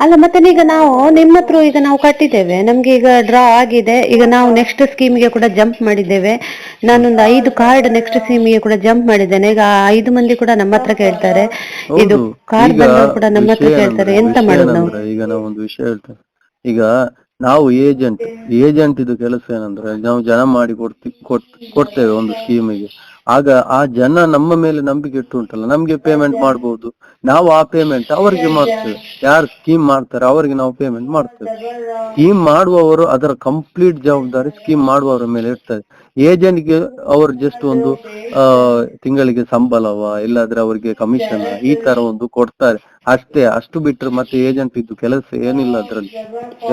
ಅಲ್ಲ ಮತ್ತೆ ಈಗ ನಾವು ನಿಮ್ಮ ಹತ್ರ ಈಗ ನಾವು ಕಟ್ಟಿದ್ದೇವೆ. ನಮ್ಗೆ ಈಗ ಡ್ರಾ ಆಗಿದೆ. ಈಗ ನಾವು ನೆಕ್ಸ್ಟ್ ಸ್ಕೀಮ್ಗೆ ಕೂಡ ಜಂಪ್ ಮಾಡಿದ್ದೇವೆ. ನಾನೊಂದು ಐದು ಕಾರ್ಡ್ ನೆಕ್ಸ್ಟ್ ಸ್ಕೀಮ್ಗೆ ಕೂಡ ಜಂಪ್ ಮಾಡಿದ್ದೇನೆ. ಈಗ ಐದು ಮಂದಿ ಕೂಡ ನಮ್ಮ ಹತ್ರ ಕೇಳ್ತಾರೆ. ಇದು ಕಾರ್ಡ್ ಬಂದವರು ಕೂಡ ನಮ್ಮ ಹತ್ರ ಕೇಳ್ತಾರೆ. ಎಂತ ಮಾಡೋದು ನಾವು? ಈಗ ನಾವು ಒಂದು ವಿಷಯ ಹೇಳ್ತೇವೆ ಈಗ ನಾವು ಏಜೆಂಟ್ ಏಜೆಂಟ್ ಇದು ಕೆಲಸ ಏನಂದ್ರೆ ನಾವು ಜನ ಮಾಡಿ ಕೊಡ್ತಿ ಕೊಟ್- ಕೊಡ್ತೇವೆ ಒಂದು ಸ್ಕೀಮಿಗೆ ಆಗ ಆ ಜನ ನಮ್ಮ ಮೇಲೆ ನಂಬಿಕೆ ಇಟ್ಟು ಉಂಟಲ್ಲ ನಮ್ಗೆ ಪೇಮೆಂಟ್ ಮಾಡ್ಬೋದು. ನಾವು ಆ ಪೇಮೆಂಟ್ ಅವರಿಗೆ ಮಾಡ್ತೇವೆ. ಯಾರು ಸ್ಕೀಮ್ ಮಾಡ್ತಾರೆ ಅವರಿಗೆ ನಾವು ಪೇಮೆಂಟ್ ಮಾಡ್ತೇವೆ. ಸ್ಕೀಮ್ ಮಾಡುವವರು ಅದರ ಕಂಪ್ಲೀಟ್ ಜವಾಬ್ದಾರಿ ಸ್ಕೀಮ್ ಮಾಡುವವರ ಮೇಲೆ ಇರ್ತದೆ. ಏಜೆಂಟ್ಗೆ ಅವರು ಜಸ್ಟ್ ಒಂದು ಆ ತಿಂಗಳಿಗೆ ಸಂಬಳವ ಇಲ್ಲಾದ್ರೆ ಅವರಿಗೆ ಕಮಿಷನ್ ಈ ತರ ಒಂದು ಕೊಡ್ತಾರೆ. ಅಷ್ಟೇ ಅಷ್ಟು ಬಿಟ್ರೆ ಮತ್ತೆ ಏಜೆಂಟ್ ಇದ್ದು ಕೆಲಸ ಏನಿಲ್ಲ ಅದ್ರಲ್ಲಿ.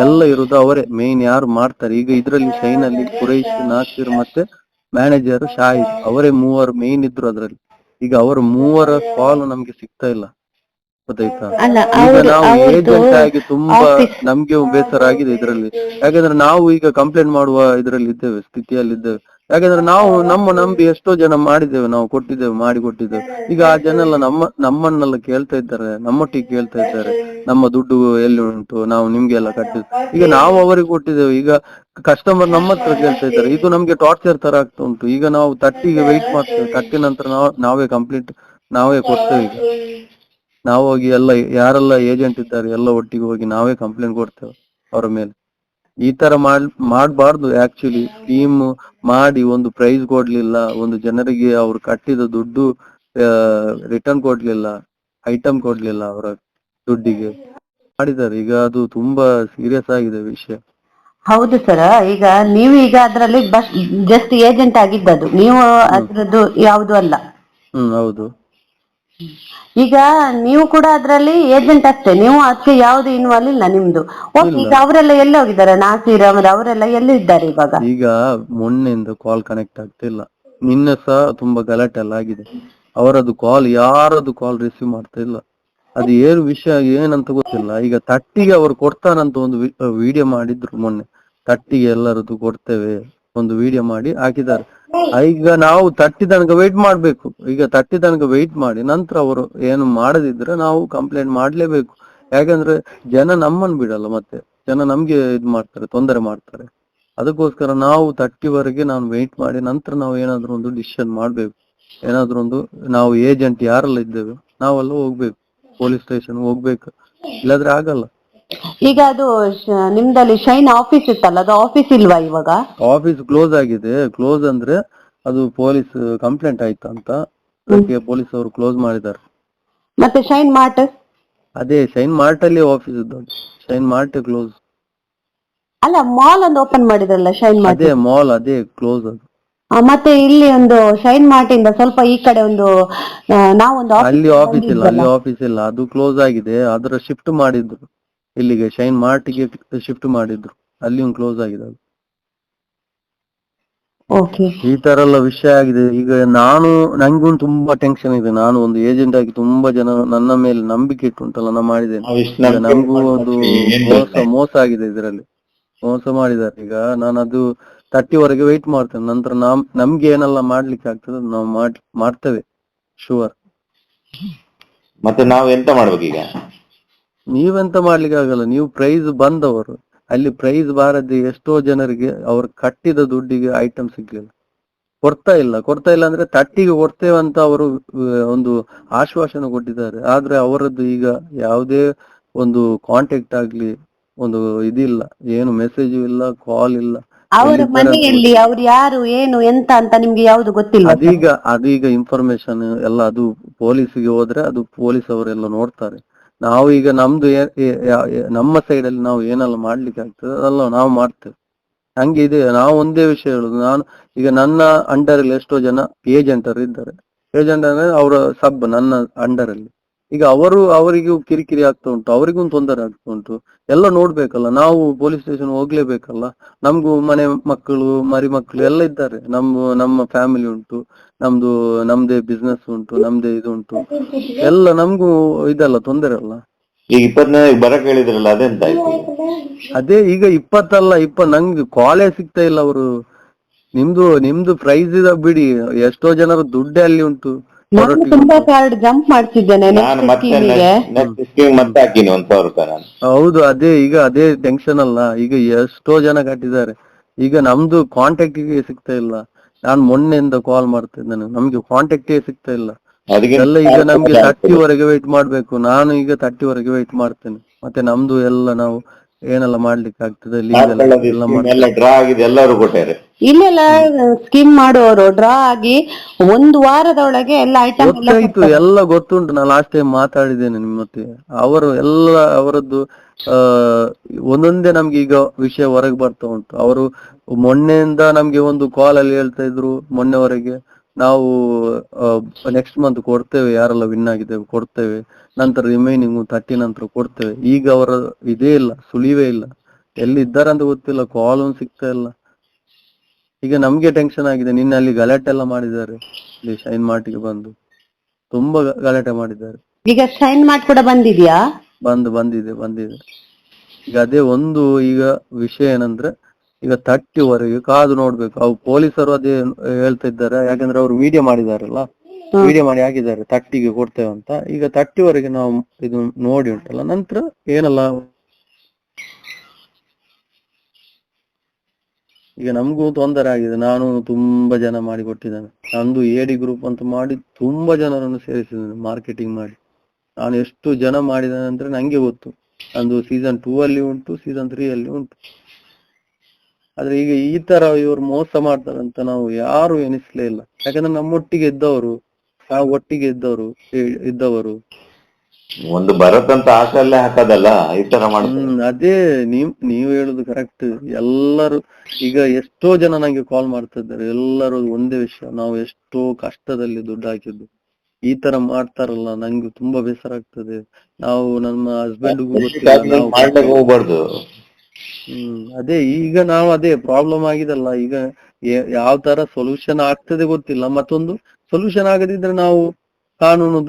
ಎಲ್ಲ ಇರುದು ಅವರೇ. ಮೇನ್ ಯಾರು ಮಾಡ್ತಾರೆ? ಈಗ ಇದ್ರಲ್ಲಿ ಶೈನಲ್ಲಿ ಕುರೈಶ್ ನಾಸಿರ್ ಮತ್ತೆ ಮ್ಯಾನೇಜರ್ ಶಾಹಿದ್ ಅವರೇ ಮೂವರು ಮೇನ್ ಇದ್ರು ಅದ್ರಲ್ಲಿ. ಈಗ ಅವರ ಮೂವರ ಕಾಲ್ ನಮ್ಗೆ ಸಿಗ್ತಾ ಇಲ್ಲ. ಗೊತ್ತಾಯ್ತಾ? ಅಲ್ಲ ಈಗ ಅವರು ನಾವು ಅವ್ರದ್ದು ಏಜೆಂಟ್ ಆಗಿ ತುಂಬಾ ನಮ್ಗೆ ಬೇಸರ ಆಗಿದೆ ಇದರಲ್ಲಿ ಯಾಕಂದ್ರೆ ನಾವು ಈಗ ಕಂಪ್ಲೇಂಟ್ ಮಾಡುವ ಇದರಲ್ಲಿ ಇದ್ದೇವೆ ಸ್ಥಿತಿಯಲ್ಲಿ ಇದ್ದೇವೆ ಯಾಕಂದ್ರೆ ನಾವು ನಮ್ಮ ನಂಬಿ ಎಷ್ಟೋ ಜನ ಮಾಡಿದ್ದೇವೆ, ನಾವು ಕೊಟ್ಟಿದ್ದೇವೆ, ಮಾಡಿ ಕೊಟ್ಟಿದ್ದೇವೆ. ಈಗ ಆ ಜನ ಎಲ್ಲ ನಮ್ಮ, ನಮ್ಮನ್ನೆಲ್ಲ ಕೇಳ್ತಾ ಇದ್ದಾರೆ, ನಮ್ಮೊಟ್ಟಿಗೆ ಕೇಳ್ತಾ ಇದ್ದಾರೆ. ನಮ್ಮ ದುಡ್ಡು ಎಲ್ಲಿ ಉಂಟು, ನಾವು ನಿಮ್ಗೆಲ್ಲ ಕಟ್ಟಿದ್ ಈಗ ನಾವು ಅವರಿಗೆ ಕೊಟ್ಟಿದ್ದೇವೆ, ಈಗ ಕಸ್ಟಮರ್ ನಮ್ಮ ಹತ್ರ ಕೇಳ್ತಾ ಇದ್ದಾರೆ. ಇದು ನಮ್ಗೆ ಟಾರ್ಚರ್ ತರ ಆಗ್ತಾ ಉಂಟು. ಈಗ ನಾವು ತಟ್ಟಿಗೆ ವೆಯ್ಟ್ ಮಾಡ್ತೇವೆ. ತಟ್ಟಿ ನಂತರ ನಾವು, ನಾವೇ ಕಂಪ್ಲೀಟ್ ನಾವೇ ಕೊಡ್ತೇವೆ ಈಗ. ನಾವು ಹೋಗಿ ಎಲ್ಲ, ಯಾರೆಲ್ಲ ಏಜೆಂಟ್ ಇದ್ದಾರೆ, ಎಲ್ಲ ಒಟ್ಟಿಗೆ ಹೋಗಿ ನಾವೇ ಕಂಪ್ಲೇಂಟ್ ಕೊಡ್ತೇವೆ ಅವರ ಮೇಲೆ. ಈ ತರ ಮಾಡ್ ಮಾಡ್ಬಾರ್ದು ಆಕ್ಚುಲಿ ಸ್ಕೀಮ್ ಮಾಡಿ ಒಂದು ಪ್ರೈಸ್ ಕೊಡ್ಲಿಲ್ಲ ಒಂದು ಜನರಿಗೆ ಅವ್ರು ಕಟ್ಟಿದ ದುಡ್ಡು ರಿಟರ್ನ್ ಕೊಡ್ಲಿಲ್ಲ ಐಟಮ್ ಕೊಡ್ಲಿಲ್ಲ ಅವರ ದುಡ್ಡಿಗೆ. ಮಾಡಿದ್ದಾರೆ. ಈಗ ಅದು ತುಂಬಾ ಸೀರಿಯಸ್ ಆಗಿದೆ ವಿಷಯ. ಹೌದು ಸರ್ ಈಗ ನೀವು ಈಗ ಅದರಲ್ಲಿ ಬಸ್ ಜಸ್ಟ್ ಏಜೆಂಟ್ ಆಗಿದ್ದದು ನೀವು ಅದ್ರದ್ದು ಯಾವುದು ಅಲ್ಲ. ಹ್ಮ್ ಹೌದು. ಈಗ ನೀವು ಕೂಡ ಅದರಲ್ಲಿ ಏಜೆಂಟ್ ಅಷ್ಟೇ ನೀವು ಅದಕ್ಕೆ ಯಾವ್ದು ಇನ್ವಾಲ್ವ್ ಇಲ್ಲ ನಿಮ್ದು. ಓಕೆ ಈಗ ಅವರೆಲ್ಲ ಎಲ್ಲಿ ಹೋಗಿದ್ದಾರೆ? ನಾಸೀರ್ ಅಹಮದ್ ಅವರೆಲ್ಲ ಎಲ್ಲಿ ಇದ್ದಾರೆ ಇವಾಗ? ಈಗ ಮೊನ್ನೆಯಿಂದ ಕಾಲ್ ಕನೆಕ್ಟ್ ಆಗ್ತಿಲ್ಲ. ನಿನ್ನೆ ಸಹ ತುಂಬಾ ಗಲಾಟೆ ಎಲ್ಲ ಆಗಿದೆ. ಅವರದ್ದು ಕಾಲ್ ಯಾರದ್ದು ಕಾಲ್ ರಿಸೀವ್ ಮಾಡ್ತಾ ಇಲ್ಲ. ಅದು ಏನು ವಿಷಯ ಏನಂತ ಗೊತ್ತಿಲ್ಲ. ಈಗ ತಟ್ಟಿಗೆ ಅವರು ಕೊಡ್ತಾರಂತ ಒಂದು ವಿಡಿಯೋ ಮಾಡಿದ್ರು ಮೊನ್ನೆ. ತಟ್ಟಿಗೆ ಎಲ್ಲರದ್ದು ಕೊಡ್ತೇವೆ ಒಂದು ವಿಡಿಯೋ ಮಾಡಿ ಹಾಕಿದ್ದಾರೆ. ಈಗ ನಾವು ತಟ್ಟಿ ತನಕ ವೆಯ್ಟ್ ಮಾಡ್ಬೇಕು. ಈಗ ತಟ್ಟಿ ತನಕ ವೆಯ್ಟ್ ಮಾಡಿ ನಂತರ ಅವರು ಏನು ಮಾಡದಿದ್ರೆ ನಾವು ಕಂಪ್ಲೇಂಟ್ ಮಾಡ್ಲೇಬೇಕು. ಯಾಕಂದ್ರೆ ಜನ ನಮ್ಮನ್ನು ಬಿಡಲ್ಲ ಮತ್ತೆ. ಜನ ನಮ್ಗೆ ಇದು ಮಾಡ್ತಾರೆ, ತೊಂದರೆ ಮಾಡ್ತಾರೆ. ಅದಕ್ಕೋಸ್ಕರ ನಾವು ತಟ್ಟಿವರೆಗೆ ನಾನು ವೆಯ್ಟ್ ಮಾಡಿ ನಂತರ ನಾವು ಏನಾದ್ರೂ ಒಂದು ಡಿಸಿಷನ್ ಮಾಡ್ಬೇಕು. ಏನಾದ್ರೂ ಒಂದು, ನಾವು ಏಜೆಂಟ್ ಯಾರೆಲ್ಲ ಇದ್ದೇವೆ, ನಾವೆಲ್ಲ ಹೋಗ್ಬೇಕು. ಪೊಲೀಸ್ ಸ್ಟೇಷನ್ ಹೋಗ್ಬೇಕು. ಇಲ್ಲಾದ್ರೆ ಆಗಲ್ಲ. ಈಗ ಅದು ಶ- ನಿಮ್ದಲ್ಲಿ ಶೈನ್ ಆಫೀಸ್ ಇತ್ತಲ್ಲ ಅದು ಆಫೀಸ್ ಇಲ್ವಾ ಇವಾಗ? ಆಫೀಸ್ ಕ್ಲೋಸ್ ಆಗಿದೆ. ಕ್ಲೋಸ್ ಅಂದ್ರೆ ಅದು ಪೊಲೀಸ್ ಕಂಪ್ಲೇಂಟ್ ಆಯ್ತು ಅಂತ. ಅದಕ್ಕೆ ಪೊಲೀಸ್ ಅವರು ಕ್ಲೋಸ್ ಮಾಡಿದ್ದಾರೆ. ಮತ್ತೆ ಶೈನ್ ಮಾರ್ಟ್? ಅದೇ ಶೈನ್ ಮಾರ್ಟ್ ಅಲ್ಲಿ ಆಫೀಸ್ ಇದ್ದದ್ದು ಶೈನ್ ಮಾರ್ಟ್ ಕ್ಲೋಸ್. ಅಲ್ಲ ಮಾಲ್ ಒಂದು ಓಪನ್ ಮಾಡಿದ್ರಲ್ಲ ಶೈನ್ ಮಾರ್ಟ್? ಅದೇ ಮಾಲ್ ಅದೇ ಕ್ಲೋಸ್ ಅದು. ಮತ್ತೆ ಇಲ್ಲಿ ಒಂದು ಶೈನ್ ಮಾರ್ಟ್ ಇಂದ ಸ್ವಲ್ಪ ಈ ಕಡೆ ಒಂದು ನಾವು ಒಂದು office ಅಲ್ಲಿ ಆಫೀಸ್ ಇಲ್ಲ ಅಲ್ಲಿ ಆಫೀಸ್ ಇಲ್ಲ. ಅದು ಕ್ಲೋಸ್ ಆಗಿದೆ. ಅದರ ಶಿಫ್ಟ್ ಮಾಡಿದ್ರು. ಇಲ್ಲಿಗೆ ಶೈನ್ ಮಾರ್ಟಿಗೆ ಶಿಫ್ಟ್ ಮಾಡಿದ್ರು. ಅಲ್ಲಿ ಒಂದು ಕ್ಲೋಸ್ ಆಗಿದೆ ಅದು. ಓಕೆ ಈ ತರ ಎಲ್ಲ ವಿಷಯ ಆಗಿದೆ. ಈಗ ನಾನು ನಂಗೂ ತುಂಬಾ ಟೆನ್ಷನ್ ಇದೆ. ನಾನು ಒಂದು ಏಜೆಂಟ್ ಆಗಿ ತುಂಬಾ ಜನ ನನ್ನ ಮೇಲೆ ನಂಬಿಕೆ ಇಟ್ಟುಂಟಲ್ಲ ನಾ ಮಾಡಿದ್ದೇನೆ. ಈಗ ನಮಗೂ ಒಂದು ಮೋಸ ಮೋಸ ಆಗಿದೆ ಇದರಲ್ಲಿ. ಮೋಸ ಮಾಡಿದ್ದಾರೆ. ಈಗ ನಾನು ಅದು ತರ್ಟಿವರೆಗೆ ವೆಯ್ಟ್ ಮಾಡ್ತೇನೆ. ನಂತರ ನಮ್ ನಮ್ಗೆ ಏನೆಲ್ಲ ಮಾಡ್ಲಿಕ್ಕೆ ಆಗ್ತದೆ ನಾವು ಮಾಡ್ ಮಾಡ್ತೇವೆ. ಶುವರ್ ಮತ್ತೆ ನಾವು ಎಂತ ಮಾಡ್ಬೇಕೀಗ? ನೀವೆಂತ ಮಾಡ್ಲಿಕ್ಕೆ ಆಗಲ್ಲ ನೀವು ಪ್ರೈಸ್ ಬಂದವರು. ಅಲ್ಲಿ ಪ್ರೈಸ್ ಬಾರದೆ ಎಷ್ಟೋ ಜನರಿಗೆ ಅವ್ರು ಕಟ್ಟಿದ ದುಡ್ಡಿಗೆ ಐಟಮ್ ಸಿಗ್ಲಿಲ್ಲ. ಕೊಡ್ತಾ ಇಲ್ಲ ಕೊಡ್ತಾ ಇಲ್ಲ ಅಂದ್ರೆ ತಟ್ಟಿಗೆ ಕೊಡ್ತೇವಂತ ಅಂತ ಅವರು ಒಂದು ಆಶ್ವಾಸನೆ ಕೊಟ್ಟಿದ್ದಾರೆ. ಆದ್ರೆ ಅವರದ್ದು ಈಗ ಯಾವುದೇ ಒಂದು ಕಾಂಟ್ಯಾಕ್ಟ್ ಆಗ್ಲಿ ಒಂದು ಇದಿಲ್ಲ ಏನು ಮೆಸೇಜ್ ಇಲ್ಲ ಕಾಲ್ ಇಲ್ಲ. ಅವರ ಮನೆಯಲ್ಲಿ ಅವ್ರು ಯಾರು ಏನು ಎಂತ ಅಂತ ನಿಮ್ಗೆ ಯಾವ್ದು ಗೊತ್ತಿಲ್ಲ? ಅದೀಗ ಅದೀಗ ಇನ್ಫಾರ್ಮೇಶನ್ ಎಲ್ಲ ಅದು ಪೊಲೀಸ್ಗೆ ಹೋದ್ರೆ ಅದು ಪೊಲೀಸ್ ಅವರೆಲ್ಲ ನೋಡ್ತಾರೆ. ನಾವು ಈಗ ನಮ್ದು ನಮ್ಮ ಸೈಡ್ ಅಲ್ಲಿ ನಾವು ಏನೆಲ್ಲ ಮಾಡ್ಲಿಕ್ಕೆ ಆಗ್ತದೆ ಅದೆಲ್ಲ ನಾವು ಮಾಡ್ತೇವೆ. ಹಂಗೆ ಇದೆ, ನಾವು ಒಂದೇ ವಿಷಯ ಹೇಳುದು, ನಾನು, ಈಗ ನನ್ನ ಅಂಡರ್ ಅಲ್ಲಿ ಎಷ್ಟೋ ಜನ ಏಜೆಂಟರು ಇದ್ದಾರೆ. ಏಜೆಂಟ್ ಅಂದ್ರೆ ಅವರ ಸಬ್ ನನ್ನ ಅಂಡರ್ ಅಲ್ಲಿ. ಈಗ ಅವರು ಅವರಿಗೂ ಕಿರಿಕಿರಿ ಆಗ್ತಾ ಉಂಟು ಅವರಿಗೂ ತೊಂದರೆ ಆಗ್ತಾ ಉಂಟು. ಎಲ್ಲ ನೋಡ್ಬೇಕಲ್ಲ ನಾವು ಪೊಲೀಸ್ ಸ್ಟೇಷನ್ ಹೋಗ್ಲೇಬೇಕಲ್ಲ. ನಮ್ಗೂ ಮನೆ ಮಕ್ಕಳು ಮರಿ ಮಕ್ಕಳು ಎಲ್ಲ ಇದ್ದಾರೆ. ನಮ್ಮ ನಮ್ಮ ಫ್ಯಾಮಿಲಿ ಉಂಟು ನಮ್ದು ನಮ್ದೇ ಬಿಸ್ನೆಸ್ ಉಂಟು ನಮ್ದೇ ಇದು ಉಂಟು. ಎಲ್ಲ ನಮ್ಗೂ ಇದಲ್ಲ ತೊಂದರೆ ಅಲ್ಲ. ಈಗ ಇಪ್ಪತ್ತನೇ ಬರಕ್ ಹೇಳಿದ್ರಲ್ಲ ಅದೆಂತ ಆಯ್ತು? ಅದೇ ಈಗ ಇಪ್ಪತ್ತಲ್ಲ ಇಪ್ಪ ನಂಗೆ ಕಾಲೇ ಸಿಗ್ತಾ ಇಲ್ಲ ಅವರು. ನಿಮ್ದು ನಿಮ್ದು ಪ್ರೈಸ್ ಇದ ಬಿಡಿ ಎಷ್ಟೋ ಜನರ ದುಡ್ಡೆ ಅಲ್ಲಿ ಉಂಟು. ನಾನು ತುಂಬಾ ಕಾರ್ಡ್ ಜಂಪ್ ಮಾಡ್ತಿದ್ದೇನೆ ನಾನು ಮತ್ತೆ ಸ್ಕೀಮಿಗೆ ನೆಕ್ಸ್ಟ್ ಸ್ಕೀಮ್ ಮತ್ತೆ ಹಾಕಿನಿ ಒಂದ್ ಸಾವಿರ ರೂಪಾಯಿ ನಾನು. ಹೌದು ಅದೇ ಈಗ ಅದೇ ಟೆನ್ಷನ್ ಅಲ್ಲ. ಈಗ ಎಷ್ಟೋ ಜನ ಕಟ್ಟಿದ್ದಾರೆ. ಈಗ ನಮ್ದು ಕಾಂಟ್ಯಾಕ್ಟ್ಗೆ ಸಿಗ್ತಾ ಇಲ್ಲ. ನಾನು ಮೊನ್ನೆಯಿಂದ ಕಾಲ್ ಮಾಡ್ತಿದ್ದೇನೆ. ನಮ್ಗೆ ಕಾಂಟ್ಯಾಕ್ಟ್ ಸಿಗ್ತಾ ಇಲ್ಲ. ಅದಕ್ಕೆ ಎಲ್ಲ ಈಗ ನಮ್ಗೆ ತರ್ಟಿ ವರೆಗೆ ವೆಯ್ಟ್ ಮಾಡ್ಬೇಕು. ನಾನು ಈಗ ತರ್ಟಿ ವರೆಗೆ ವೆಯ್ಟ್ ಮಾಡ್ತೇನೆ. ಮತ್ತೆ ನಮ್ದು ಎಲ್ಲ ನಾವು ಏನೆಲ್ಲ ಮಾಡ್ಲಿಕ್ಕೆ ಆಗ್ತದೆ ಎಲ್ಲ ಮಾಡ್ಬೇಕು. ಎಲ್ಲ ಡ್ರಾ ಆಗಿದೆ ಎಲ್ಲರೂ ಕೊಟ್ಟಾರೆ. ಇಲ್ಲೆಲ್ಲ ಸ್ಕಿಮ್ ಮಾಡುವವರು ಡ್ರಾ ಆಗಿ ಒಂದು ವಾರದೊಳಗೆ ಎಲ್ಲ ಐಟಮ್ ಎಲ್ಲ ಗೊತ್ತಾಯ್ತು ಎಲ್ಲ ಗೊತ್ತುಂಟು. ನಾನು ಲಾಸ್ಟ್ ಟೈಮ್ ಮಾತಾಡಿದ್ದೇನೆ ನಿಮ್ಮ ಹತ್ರ ಅವರು ಎಲ್ಲ ಅವರದ್ದು ಆ ಒಂದೊಂದೇ ನಮ್ಗೆ ಈಗ ವಿಷಯ ಹೊರಗೆ ಬರ್ತಾ ಉಂಟು. ಅವರು ಮೊನ್ನೆಯಿಂದ ನಮ್ಗೆ ಒಂದು ಕಾಲ್ ಅಲ್ಲಿ ಹೇಳ್ತಾ ಇದ್ರು ಮೊನ್ನೆವರೆಗೆ. ನಾವು ನೆಕ್ಸ್ಟ್ ಮಂತ್ ಕೊಡ್ತೇವೆ ಯಾರೆಲ್ಲ ವಿನ್ ಆಗಿದ್ದೇವೆ ಕೊಡ್ತೇವೆ. ನಂತರ ರಿಮೈನಿಂಗ್ ತರ್ಟಿ ನಂತರ ಕೊಡ್ತೇವೆ. ಈಗ ಅವರ ಇದೇ ಇಲ್ಲ ಸುಳಿವೇ ಇಲ್ಲ. ಎಲ್ಲಿ ಇದ್ದಾರೆ ಅಂತ ಗೊತ್ತಿಲ್ಲ ಕಾಲ್ ಒಂದು ಸಿಗ್ತಾ ಇಲ್ಲ. ಈಗ ನಮ್ಗೆ ಟೆನ್ಷನ್ ಆಗಿದೆ ನಿನ್ನೆ ಅಲ್ಲಿ ಗಲಾಟೆ ಎಲ್ಲ ಮಾಡಿದ್ದಾರೆ. ಇಲ್ಲಿ ಶೈನ್ ಮಾರ್ಟಿಗೆ ಬಂದು. ತುಂಬಾ ಗಲಾಟೆ ಮಾಡಿದ್ದಾರೆ. ಈಗ ಶೈನ್ ಮಾರ್ಟ್ ಕೂಡ ಬಂದಿದ್ಯಾ? ಬಂದು ಬಂದಿದೆ ಬಂದಿದೆ. ಈಗ ಅದೇ ಒಂದು ಈಗ ವಿಷಯ ಏನಂದ್ರೆ ಈಗ ತರ್ಟಿವರೆಗೆ ಕಾದು ನೋಡ್ಬೇಕು. ಅವು ಪೊಲೀಸರು ಅದೇ ಹೇಳ್ತಾ ಇದ್ದಾರೆ ಯಾಕಂದ್ರೆ ಅವರು ವಿಡಿಯೋ ಮಾಡಿದಾರಲ್ಲ? ವಿಡಿಯೋ ಮಾಡಿ ಹಾಕಿದ್ದಾರೆ. ತರ್ಟಿಗೆ ಕೊಡ್ತೇವೆ ಅಂತ. ಈಗ ತರ್ಟಿವರೆಗೆ ನಾವು ಇದು ನೋಡಿ ಉಂಟಲ್ಲ ನಂತರ ಏನಲ್ಲ? ಈಗ ನಮಗೂ ತೊಂದರೆ ಆಗಿದೆ. ನಾನು ತುಂಬಾ ಜನ ಮಾಡಿ ಕೊಟ್ಟಿದ್ದೇನೆ. ನಂದು ಎಡಿ ಗ್ರೂಪ್ ಅಂತ ಮಾಡಿ ತುಂಬಾ ಜನರನ್ನು ಸೇರಿಸಿದ್ದೇನೆ ಮಾರ್ಕೆಟಿಂಗ್ ಮಾಡಿ. ನಾನು ಎಷ್ಟು ಜನ ಮಾಡಿದ ಅಂದ್ರೆ ನಂಗೆ ಗೊತ್ತು. ನಂದು ಸೀಸನ್ ಟೂ ಅಲ್ಲಿ ಉಂಟು ಸೀಸನ್ ತ್ರೀ ಅಲ್ಲಿ ಉಂಟು. ಆದ್ರೆ ಈಗ ಈ ತರ ಇವ್ರು ಮೋಸ ಮಾಡ್ತಾರಂತ ನಾವು ಯಾರು ಎನಿಸ್ಲೇ ಇಲ್ಲ. ಯಾಕಂದ್ರೆ ನಮ್ಮೊಟ್ಟಿಗೆ ಇದ್ದವರು ನಾವು ಒಟ್ಟಿಗೆ ಇದ್ದವರು ಇದ್ದವರು. ಒಂದು ಬರತ್ತಂತ ಆಸೆ ಅಲ್ಲೇ ಹಾಕದಲ್ಲ? ಈ ತರ ಮಾಡ ಹ್ಮ್ ಅದೇ ನೀವ್ ನೀವ್ ಹೇಳುದು ಕರೆಕ್ಟ್ ಎಲ್ಲರೂ ಈಗ ಎಷ್ಟೋ ಜನ ನಂಗೆ ಕಾಲ್ ಮಾಡ್ತಾ ಇದ್ದಾರೆ ಎಲ್ಲರೂ ಒಂದೇ ವಿಷಯ. ನಾವು ಎಷ್ಟೋ ಕಷ್ಟದಲ್ಲಿ ದುಡ್ಡು ಹಾಕಿದ್ದು. ಈ ತರ ಮಾಡ್ತಾರಲ್ಲ ನಂಗೆ ತುಂಬಾ ಬೇಸರ ಆಗ್ತದೆ. ನಾವು ನಮ್ಮ ಹಸ್ಬೆಂಡ್ ಹೋಗ್ಬಾರ್ದು. ಹ್ಮ್, ಅದೇ ಈಗ ನಾವು ಅದೇ ಪ್ರಾಬ್ಲಮ್ ಆಗಿದಲ್ಲ, ಈಗ ಯಾವ ತರ ಸೊಲ್ಯೂಷನ್ ಆಗ್ತದೆ ಗೊತ್ತಿಲ್ಲ, ಮತ್ತೊಂದು ಸೊಲ್ಯೂಷನ್ ಆಗದಿದ್ರೆ ನಾವು ಕಾನೂನು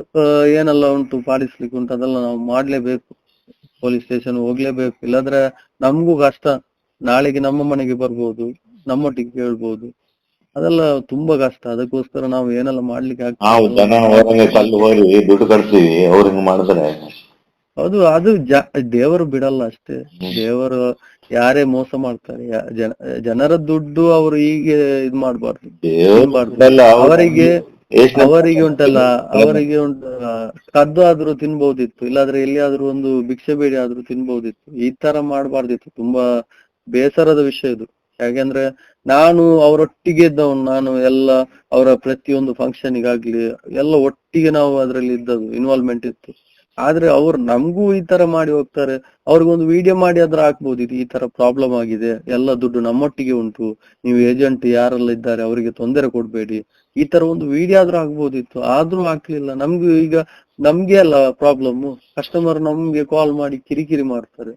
ಏನೆಲ್ಲ ಉಂಟು ಪಾಲಿಸ್ಲಿಕ್ಕೆ ಉಂಟು, ಅದೆಲ್ಲ ನಾವು ಮಾಡ್ಲೇಬೇಕು ಪೊಲೀಸ್ ಸ್ಟೇಷನ್ ಹೋಗ್ಲೇಬೇಕು, ಇಲ್ಲಾದ್ರೆ ನಮಗೂ ಕಷ್ಟ, ನಾಳೆಗೆ ನಮ್ಮ ಮನೆಗೆ ಬರ್ಬೋದು, ನಮ್ಮೊಟ್ಟಿಗೆ ಕೇಳ್ಬೋದು, ಅದೆಲ್ಲ ತುಂಬಾ ಕಷ್ಟ, ಅದಕ್ಕೋಸ್ಕರ ನಾವು ಏನೆಲ್ಲ ಮಾಡ್ಲಿಕ್ಕೆ ಆಗ್ತದೆ ಮಾಡಿದ್ರೆ. ಅದು ಅದು ಜ- ದೇವರು ಬಿಡಲ್ಲ ಅಷ್ಟೇ. ದೇವರು ಯಾರೇ ಮೋಸ ಮಾಡ್ತಾರೆ ಜನ- ಜನರ ದುಡ್ಡು ಅವರು ಹೀಗೆ ಇದ್ ಮಾಡ್ಬಾರ್ದು. ಅವರಿಗೆ ಅವರಿಗೆ ಉಂಟಲ್ಲ ಅವರಿಗೆ ಉಂಟಲ್ಲ ಕದ್ದು ಆದ್ರೂ ತಿನ್ಬಹುದಿತ್ತು ಇಲ್ಲಾದ್ರೆ ಎಲ್ಲಿಯಾದ್ರೂ ಒಂದು ಭಿಕ್ಷೆ ಬೇಡಿ ಆದ್ರೂ ತಿನ್ಬಹುದಿತ್ತು ಈ ತರ ಮಾಡಬಾರ್ದಿತ್ತು ತುಂಬಾ ಬೇಸರದ ವಿಷಯ ಇದು. ಯಾಕೆಂದ್ರೆ ನಾನು ಅವರೊಟ್ಟಿಗೆ ಇದ್ದವನು ನಾನು ಎಲ್ಲ ಅವರ ಪ್ರತಿಯೊಂದು ಫಂಕ್ಷನ್ ಗಾಗ್ಲಿ ಎಲ್ಲ ಒಟ್ಟಿಗೆ ನಾವು ಅದ್ರಲ್ಲಿ ಇದ್ದದ್ದು ಇನ್ವಾಲ್ವ್ಮೆಂಟ್ ಇತ್ತು. ಆದ್ರೆ ಅವ್ರು ನಮ್ಗೂ ಈ ತರ ಮಾಡಿ ಹೋಗ್ತಾರೆ. ಅವ್ರಿಗೊಂದು ವಿಡಿಯೋ ಮಾಡಿ ಅದ್ರ ಇದು ಈ ತರ ಪ್ರಾಬ್ಲಮ್ ಆಗಿದೆ. ಎಲ್ಲ ದುಡ್ಡು ನಮ್ಮೊಟ್ಟಿಗೆ ಉಂಟು. ನೀವು ಏಜೆಂಟ್ ಯಾರೆಲ್ಲ ಇದ್ದಾರೆ ಅವರಿಗೆ ತೊಂದರೆ ಕೊಡ್ಬೇಡಿ. ಈ ತರ ಒಂದು ವಿಡಿಯೋ ಆದ್ರೂ ಆಗ್ಬೋದಿತ್ತು ಆದ್ರೂ ಹಾಕ್ಲಿಲ್ಲ. ನಮ್ಗೆ ಈಗ ನಮ್ಗೆ ಅಲ್ಲ ಪ್ರಾಬ್ಲಮ್ ಕಸ್ಟಮರ್ ನಮ್ಗೆ ಕಾಲ್ ಮಾಡಿ ಕಿರಿಕಿರಿ ಮಾಡ್ತಾರೆ.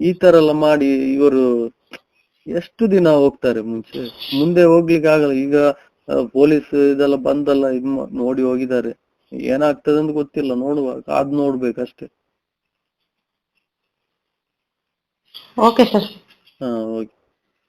ಈ ತರ ಎಲ್ಲ ಮಾಡಿ ಇವರು ಎಷ್ಟು ದಿನ ಹೋಗ್ತಾರೆ ಮುಂಚೆ? ಮುಂದೆ ಹೋಗ್ಲಿಕ್ಕೆ ಆಗಲ್ಲ ಈಗ ಪೊಲೀಸ್ ಇದೆಲ್ಲ ಬಂದಲ್ಲ ನೋಡಿ ಹೋಗಿದ್ದಾರೆ. ಏನಾಗ್ತದೆ ಅಂತ ಗೊತ್ತಿಲ್ಲ ನೋಡುವ ಕಾದ್ ನೋಡ್ಬೇಕಷ್ಟೇ. ಓಕೆ ಸರ್ ಹಾ ಓಕೆ